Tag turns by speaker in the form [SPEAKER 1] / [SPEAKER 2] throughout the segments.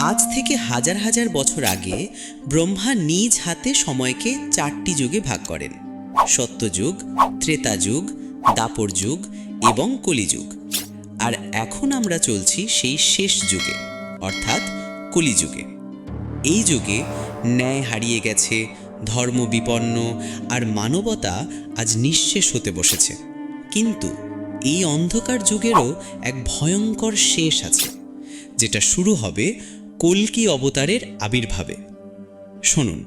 [SPEAKER 1] আজ থেকে হাজার হাজার বছর আগে ব্রহ্মা নিজ হাতে সময়কে চারটি যুগে ভাগ করেন। সত্যযুগ ত্রেতা যুগ দাপর যুগ এবং কলিযুগ। আর এখন আমরা চলছি সেই শেষ যুগে, অর্থাৎ কলিযুগে। এই যুগে ন্যায় হারিয়ে গেছে, ধর্ম বিপন্ন আর মানবতা আজ নিঃশেষ হতে বসেছে। কিন্তু এই অন্ধকার যুগেরও এক ভয়ঙ্কর শেষ আছে, যেটা শুরু হবে কল্কি অবতারের আবির্ভাবে। শুনুন,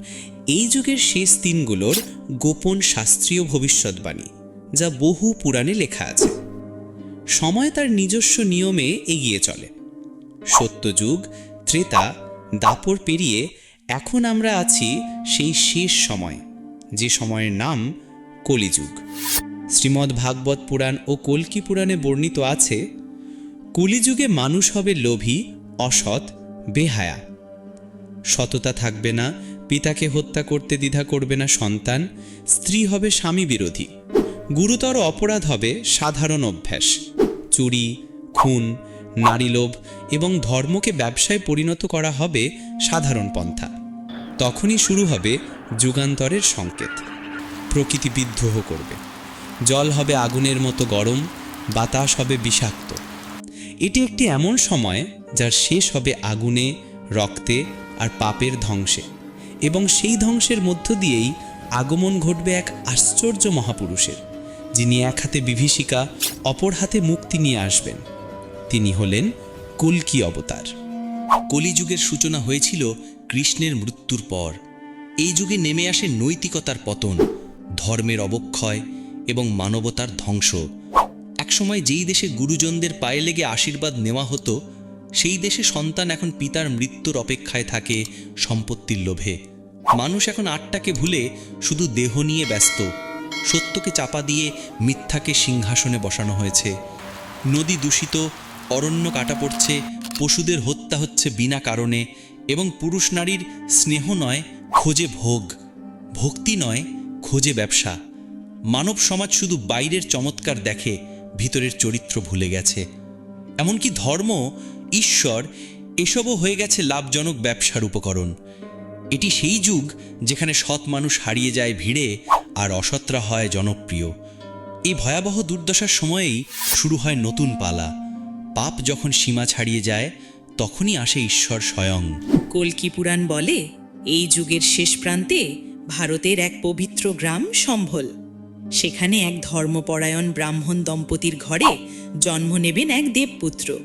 [SPEAKER 1] এই যুগের শেষ দিনগুলোর গোপন শাস্ত্রীয় ভবিষ্যৎবাণী, যা বহু পুরাণে লেখা আছে। সময় তার নিজস্ব নিয়মে এগিয়ে চলে। সত্যযুগ ত্রেতা, দাপর পেরিয়ে এখন আমরা আছি সেই শেষ সময়, যে সময়ের নাম কলিযুগ। শ্রীমদ্ ভাগবত পুরাণ ও কল্কি পুরাণে বর্ণিত আছে, কলিযুগে মানুষ হবে লোভী, অসৎ বেহায়া। সততা থাকবে না, পিতাকে হত্যা করতে দ্বিধা করবে না সন্তান, স্ত্রী হবে স্বামী বিরোধী। গুরুতর অপরাধ হবে সাধারণ অভ্যাস। চুরি, খুন নারীলোভ এবং ধর্মকে ব্যবসায় পরিণত করা হবে সাধারণ পন্থা। তখনই শুরু হবে যুগান্তরের সংকেত। প্রকৃতি বিদ্রোহ করবে। জল হবে আগুনের মতো গরম, বাতাস হবে বিষাক্ত। এটি একটি এমন সময় যার শেষ হবে আগুনে, রক্তে আর পাপের ধ্বংসে। এবং সেই ধ্বংসের মধ্য দিয়েই আগমন ঘটবে এক আশ্চর্য মহাপুরুষের, যিনি এক হাতে বিভীষিকা, অপর হাতে মুক্তি নিয়ে আসবেন। তিনি হলেন কল্কি অবতার।
[SPEAKER 2] কলিযুগের সূচনা হয়েছিল কৃষ্ণের মৃত্যুর পর। এই যুগে নেমে আসে নৈতিকতার পতন, ধর্মের অবক্ষয় এবং মানবতার ধ্বংস। একসময় যেই দেশে গুরুজনদের পায়ে লেগে আশীর্বাদ নেওয়া হতো সেই দেশে সন্তান এখন পিতার মৃত্যুর অপেক্ষায় থাকে সম্পত্তির লোভে। মানুষ এখন আটটাকে ভুলে শুধু দেহ নিয়ে ব্যস্ত, সত্যকে চাপা দিয়ে মিথ্যাকে সিংহাসনে বসানো হয়েছে। নদী দূষিত, অরণ্য কাটা পড়ছে, পশুদের হত্যা হচ্ছে বিনা কারণে এবং পুরুষ নারীর স্নেহ নয়, খোঁজে ভোগ, ভক্তি নয়, খোঁজে ব্যবসা। মানব সমাজ শুধু বাইরের চমৎকার দেখে ভিতরের চরিত্র ভুলে গেছে। এমনকি ধর্ম ঈশ্বর এসবও হয়ে গেছে লাভজনক ব্যবসার উপকরণ। এটি সেই যুগ যেখানে সৎ মানুষ হারিয়ে যায় ভিড়ে আর অসৎরা হয় জনপ্রিয়। এই ভয়াবহ দুর্দশার সময়েই শুরু হয় নতুন পালা। পাপ যখন সীমা ছাড়িয়ে যায়, তখনই আসে ঈশ্বর স্বয়ং।
[SPEAKER 3] কল্কি পুরাণ বলে? এই যুগের শেষ প্রান্তে ভারতের এক পবিত্র গ্রাম সম্ভল। সেখানে এক ধর্মপরায়ণ ব্রাহ্মণ দম্পতির ঘরে জন্ম নেবেন এক দেবপুত্র।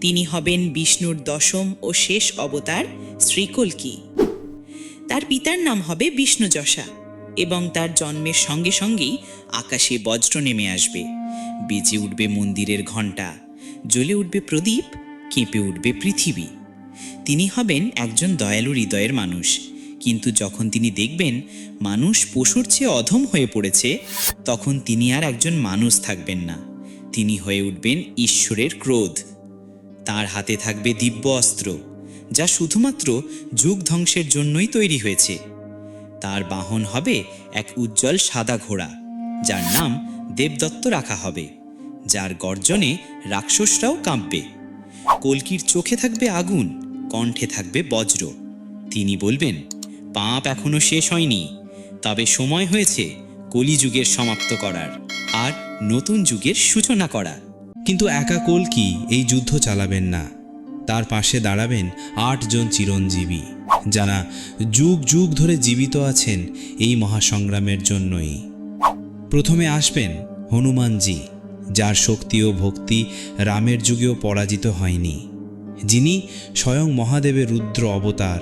[SPEAKER 3] তিনি হবেন বিষ্ণুর দশম ও শেষ অবতার শ্রীকল্কি। তার পিতার নাম হবে বিষ্ণুযশা এবং তার জন্মের সঙ্গে সঙ্গেই আকাশে বজ্র নেমে আসবে। বেজে উঠবে মন্দিরের ঘণ্টা, জ্বলে উঠবে প্রদীপ, কেঁপে উঠবে পৃথিবী। তিনি হবেন একজন দয়ালু হৃদয়ের মানুষ। কিন্তু যখন তিনি দেখবেন মানুষ পশুর চেয়ে অধম হয়ে পড়েছে, তখন তিনি আর একজন মানুষ থাকবেন না। তিনি হয়ে উঠবেন ঈশ্বরের ক্রোধ। তার হাতে থাকবে দিব্য অস্ত্র, যা শুধুমাত্র যুগ ধ্বংসের জন্যই তৈরি হয়েছে। তার বাহন হবে এক উজ্জ্বল সাদা ঘোড়া, যার নাম দেবদত্ত রাখা হবে, যার গর্জনে রাক্ষসরাও কাঁপবে। কলকির চোখে থাকবে আগুন, কণ্ঠে থাকবে বজ্র। তিনি বলবেন, পাপ এখনও শেষ হয়নি, তবে সময় হয়েছে কলিযুগের সমাপ্ত করার, আর নতুন যুগের সূচনা করা
[SPEAKER 4] কিন্তু একা কল্কি এই যুদ্ধ চালাবেন না। তার পাশে দাঁড়াবেন আটজন চিরঞ্জীবী, যারা যুগ যুগ ধরে জীবিত আছেন এই মহাসংগ্রামের জন্যই। প্রথমে আসবেন হনুমানজি, যার শক্তি ও ভক্তি রামের যুগেও পরাজিত হয়নি। যিনি স্বয়ং মহাদেবের রুদ্র অবতার,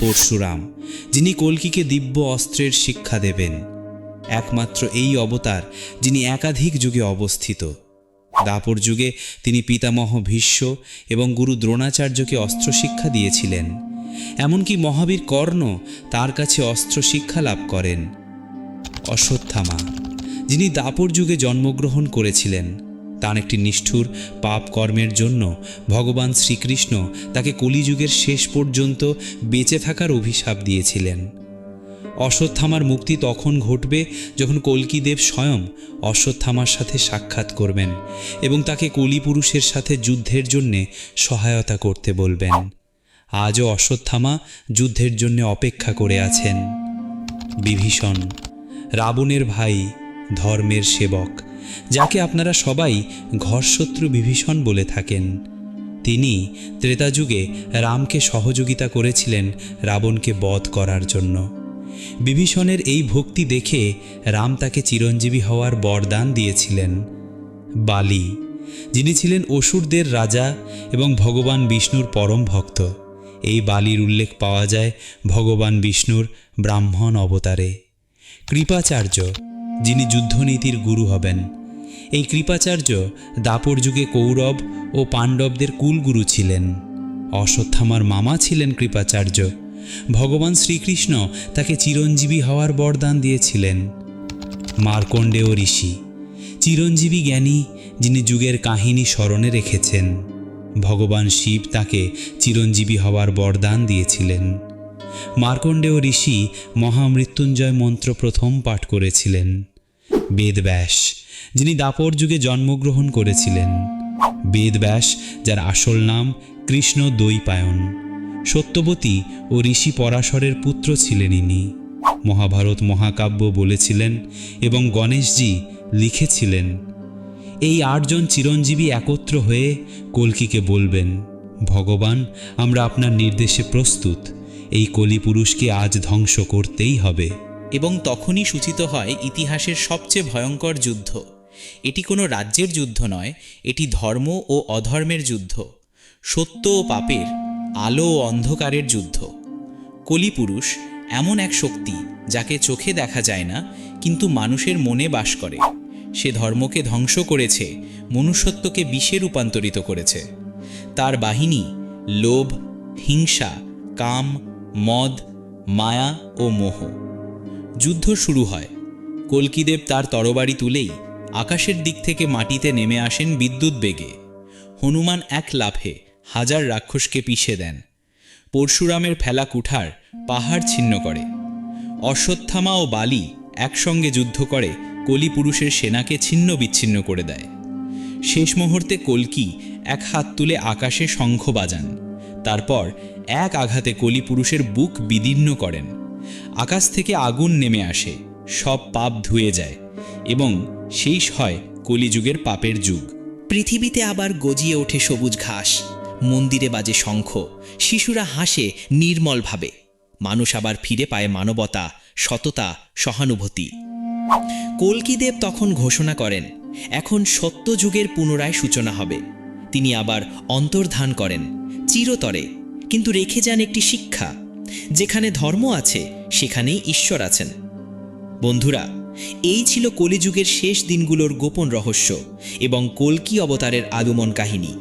[SPEAKER 4] পরশুরাম, যিনি কল্কিকে দিব্য অস্ত্রের শিক্ষা দেবেন। একমাত্র এই অবতার যিনি একাধিক যুগে অবস্থিত। দাপর যুগে তিনি পিতামহ ভীষ্ম এবং গুরু দ্রোণাচার্যকে অস্ত্র শিক্ষা দিয়েছিলেন। এমনকি মহাবীর কর্ণ তার কাছে অস্ত্র শিক্ষা লাভ করেন। অশ্বত্থামা, যিনি দাপর যুগে জন্মগ্রহণ করেছিলেন, তার একটি নিষ্ঠুর পাপ কর্মের জন্য ভগবান শ্রীকৃষ্ণ তাকে কলিযুগের শেষ পর্যন্ত বেঁচে থাকার অভিশাপ দিয়েছিলেন। অশ্বত্থামার মুক্তি তখন ঘটবে যখন কল্কিদেব স্বয়ং অশ্বত্থামার সাথে সাক্ষাৎ করবেন এবং তাকে কলিপুরুষের সাথে যুদ্ধের জন্যে সহায়তা করতে বলবেন। আজও অশ্বত্থামা যুদ্ধের জন্য অপেক্ষা করে আছেন। বিভীষণ, রাবণের ভাই, ধর্মের সেবক, যাকে আপনারা সবাই ঘরশত্রু বিভীষণ বলে থাকেন, তিনি ত্রেতাযুগে রামকে সহযোগিতা করেছিলেন রাবণকে বধ করার জন্য। বিভীষণের এই ভক্তি দেখে রাম তাকে চিরঞ্জীবী হওয়ার বরদান দিয়েছিলেন। বালি, যিনি ছিলেন অসুরদের রাজা এবং ভগবান বিষ্ণুর পরম ভক্ত, এই বালির উল্লেখ পাওয়া যায় ভগবান বিষ্ণুর ব্রাহ্মণ অবতারে। কৃপাচার্য, যিনি যুদ্ধনীতির গুরু হবেন, এই কৃপাচার্য দাপর যুগে কৌরব ও পাণ্ডবদের কুলগুরু ছিলেন। অশ্বত্থামার মামা ছিলেন কৃপাচার্য। ভগবান শ্রীকৃষ্ণ তাকে চিরঞ্জীবী হওয়ার বরদান দিয়েছিলেন। মার্কণ্ডেয় ঋষি, চিরঞ্জীবী জ্ঞানী যিনি যুগের কাহিনী স্মরণে রেখেছেন, ভগবান শিব তাকে চিরঞ্জীবী হওয়ার বরদান দিয়েছিলেন। মার্কণ্ডেয় ঋষি মহামৃত্যুঞ্জয় মন্ত্র প্রথম পাঠ করেছিলেন। বেদব্যাস, যিনি দাপর যুগে জন্মগ্রহণ করেছিলেন। বেদব্যাস, যার আসল নাম কৃষ্ণ দৈপায়ন সত্যবতী ও ঋষি পরাশরের পুত্র ছিলেন ইনি। মহাভারত মহাকাব্য বলেছিলেন এবং গণেশজি লিখেছিলেন। এই আটজন চিরঞ্জীবী একত্র হয়ে কল্কিকে বলবেন, ভগবান, আমরা আপনার নির্দেশে প্রস্তুত। এই কলিপুরুষকে আজ ধ্বংস করতেই হবে।
[SPEAKER 1] এবং তখনই সূচিত হয় ইতিহাসের সবচেয়ে ভয়ঙ্কর যুদ্ধ। এটি কোনো রাজ্যের যুদ্ধ নয়, এটি ধর্ম ও অধর্মের যুদ্ধ। সত্য ও পাপের আলো ও অন্ধকারের যুদ্ধ। কলিপুরুষ এমন এক শক্তি যাকে চোখে দেখা যায় না, কিন্তু মানুষের মনে বাস করে। সে ধর্মকে ধ্বংস করেছে, মনুষ্যত্বকে বিষে রূপান্তরিত করেছে। তার বাহিনী লোভ, হিংসা, কাম, মদ, মায়া ও মোহ। যুদ্ধ শুরু হয়। কল্কিদেব তার তরবারি তুলেই আকাশের দিক থেকে মাটিতে নেমে আসেন বিদ্যুৎ বেগে হনুমান এক লাফে হাজার রাক্ষসকে পিষে দেন। পরশুরামের ফেলা কুঠার পাহাড় ছিন্ন করে। অশ্বত্থামা ও বালি একসঙ্গে যুদ্ধ করে কলিপুরুষের সেনাকে ছিন্ন বিচ্ছিন্ন করে দেয়। শেষ মুহূর্তে কল্কি এক হাত তুলে আকাশে শঙ্খ বাজান। তারপর এক আঘাতে কলিপুরুষের বুক বিদীর্ণ করেন। আকাশ থেকে আগুন নেমে আসে, সব পাপ ধুয়ে যায় এবং শেষ হয় কলিযুগের পাপের যুগ।
[SPEAKER 5] পৃথিবীতে আবার গজিয়ে ওঠে সবুজ ঘাস। মন্দিরে বাজে শঙ্খ। শিশুরা হাসে নির্মলভাবে। মানুষ আবার ফিরে পায় মানবতা, সততা, সহানুভূতি। কল্কিদেব তখন ঘোষণা করেন, এখন সত্য যুগের পুনরায় সূচনা হবে। তিনি আবার অন্তর্ধান করেন, চিরতরে, কিন্তু রেখে যান একটি শিক্ষা। যেখানে ধর্ম আছে, সেখানেই ঈশ্বর আছেন। বন্ধুরা, এই ছিল কলিযুগের শেষ দিনগুলোর গোপন রহস্য এবং কল্কি অবতারের আগমন কাহিনী।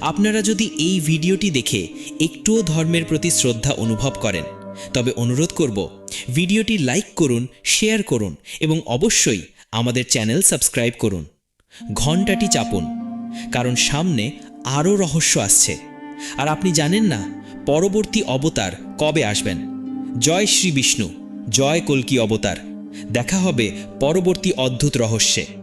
[SPEAKER 5] আপনারা যদি এই ভিডিওটি দেখে একটুও ধর্মের প্রতি শ্রদ্ধা অনুভব করেন, তবে অনুরোধ করব, ভিডিওটি লাইক করুন, শেয়ার করুন এবং অবশ্যই আমাদের চ্যানেল সাবস্ক্রাইব করুন। ঘন্টাটি চাপুন, কারণ সামনে আরও রহস্য আসছে। আর আপনি জানেন না পরবর্তী অবতার কবে আসবেন? জয় শ্রী বিষ্ণু, জয় কল্কি অবতার। দেখা হবে পরবর্তী অদ্ভুত রহস্যে।